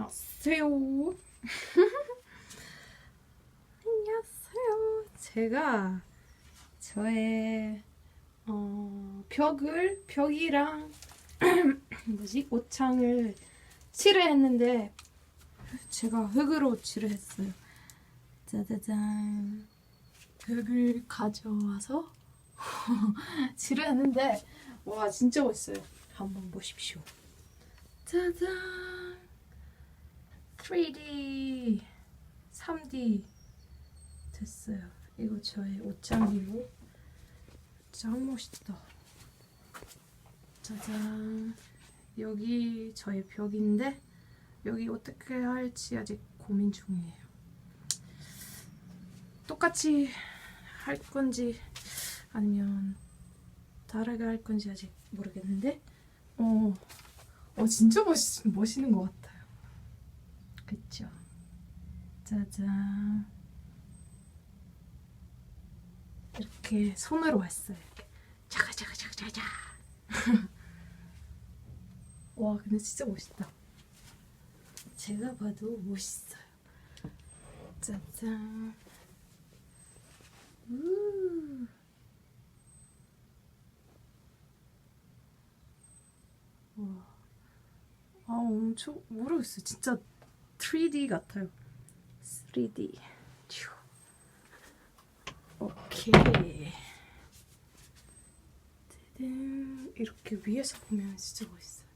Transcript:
안녕하세요. 안녕하세요. 제가 저의 어, 벽을 벽이랑 뭐지 옷창을 칠했는데 제가 흙으로 칠했어요. 짜자잔 벽을 가져와서 칠했는데 와 진짜 멋있어요. 한번 보십시오. 짜잔 3D 3D 됐어요. 이거 저의 옷장이고 짱 멋있다. 짜잔 여기 저의 벽인데 여기 어떻게 할지 아직 고민 중이에요. 똑같이 할 건지 아니면 다르게 할 건지 아직 모르겠는데 어, 어 진짜 멋있, 멋있는 것 같아 짜잔 이렇게 손으로. 이렇게 자가자가자가자가 와 근데 진짜 멋있다. 제가 봐도 멋있어요. 짜잔. 우. 와. 아 엄청 모르겠어요. 진짜 3D 같아요. 3D. 휴. 오케이. 이렇게 위에서 보면 진짜 멋있어요.